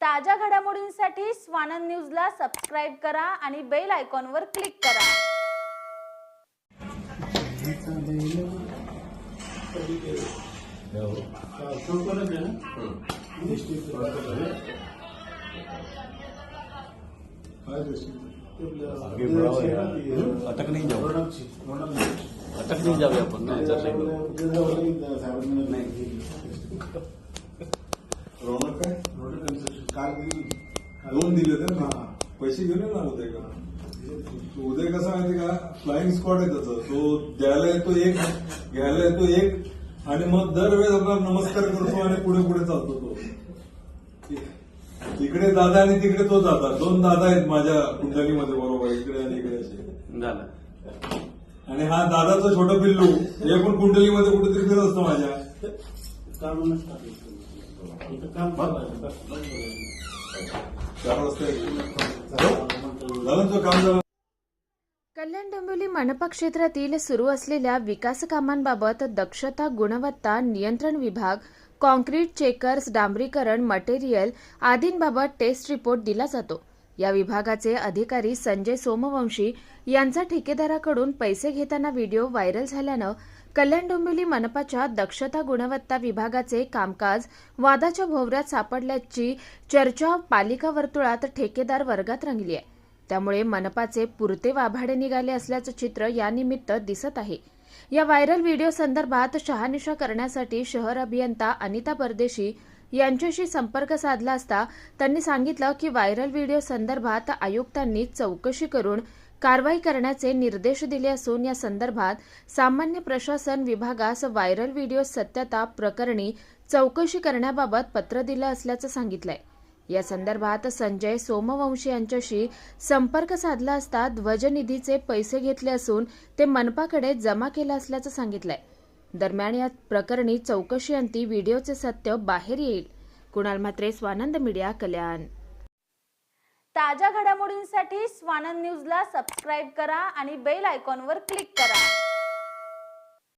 ताज्या घडामोडींसाठी स्वानंद न्यूजला सबस्क्राईब करा आणि बेल आयकॉनवर क्लिक करा. अटक नहीं जाओ। अटक नहीं जावे आपण ना याच्यात रौनक काय कार दिली दोन दिले तर ना पैसे घेऊन ये ना उदय का उदय कसा माहिती का? फ्लाइंग स्क्वॉड आहे त्याचा. तो द्यायला येतो एक घ्यायला येतो एक आणि मग दरवेळेस आपला नमस्कार करतो आणि पुढे पुढे चालतो तो. इकडे दादा आणि तिकडे तो दादा. दोन दादा आहेत माझ्या कुंडलीमध्ये बरोबर. इकडे आणि इकडे असे. आणि हा दादाचं छोटं पिल्लू. हे पण कुंडलीमध्ये कुठेतरी फिरत असतो माझ्या. कल्याण डोंबिवली मनपा क्षेत्रातील सुरू असलेल्या विकास कामांबाबत दक्षता गुणवत्ता नियंत्रण विभाग कॉन्क्रीट चेकर्स डांबरीकरण मटेरियल आदींबाबत टेस्ट रिपोर्ट दिला जातो. या विभागाचे अधिकारी संजय सोमवंशी यांचा ठेकेदाराकडून पैसे घेताना व्हिडिओ व्हायरल झाल्यानं कल्याण डोंबिवली मनपाच्या दक्षता गुणवत्ता विभागाचे कामकाज वादाच्या भोवऱ्यात सापडल्याची चर्चा पालिका वर्तुळात ठेकेदार वर्गात रंगली आहे. त्यामुळे मनपाचे पुरते वाभाडे निघाले असल्याचं चित्र यानिमित्त दिसत आहे. या व्हायरल व्हिडिओ संदर्भात शहानिशा करण्यासाठी शहर अभियंता अनिता परदेशी यांच्याशी संपर्क साधला असता त्यांनी सांगितलं की व्हायरल व्हिडिओ संदर्भात आयुक्तांनी चौकशी करून कारवाई करण्याचे निर्देश दिले असून या संदर्भात सामान्य प्रशासन विभागास व्हायरल व्हिडिओ सत्यता प्रकरणी चौकशी करण्याबाबत पत्र दिलं असल्याचं सांगितलंय. या संदर्भात संजय सोमवंशी यांच्याशी संपर्क साधला असता ध्वजनिधीचे पैसे घेतले असून ते मनपाकडे जमा केलं असल्याचं सांगितलंय. दरम्यान या प्रकरणी चौकशी अंती व्हिडिओचे सत्य बाहेर येईल. कुणाल म्हात्रे स्वानंद मीडिया कल्याण. ताज्या घडामोडींसाठी स्वानंद न्यूजला सबस्क्राईब करा आणि बेल आयकॉनवर क्लिक करा.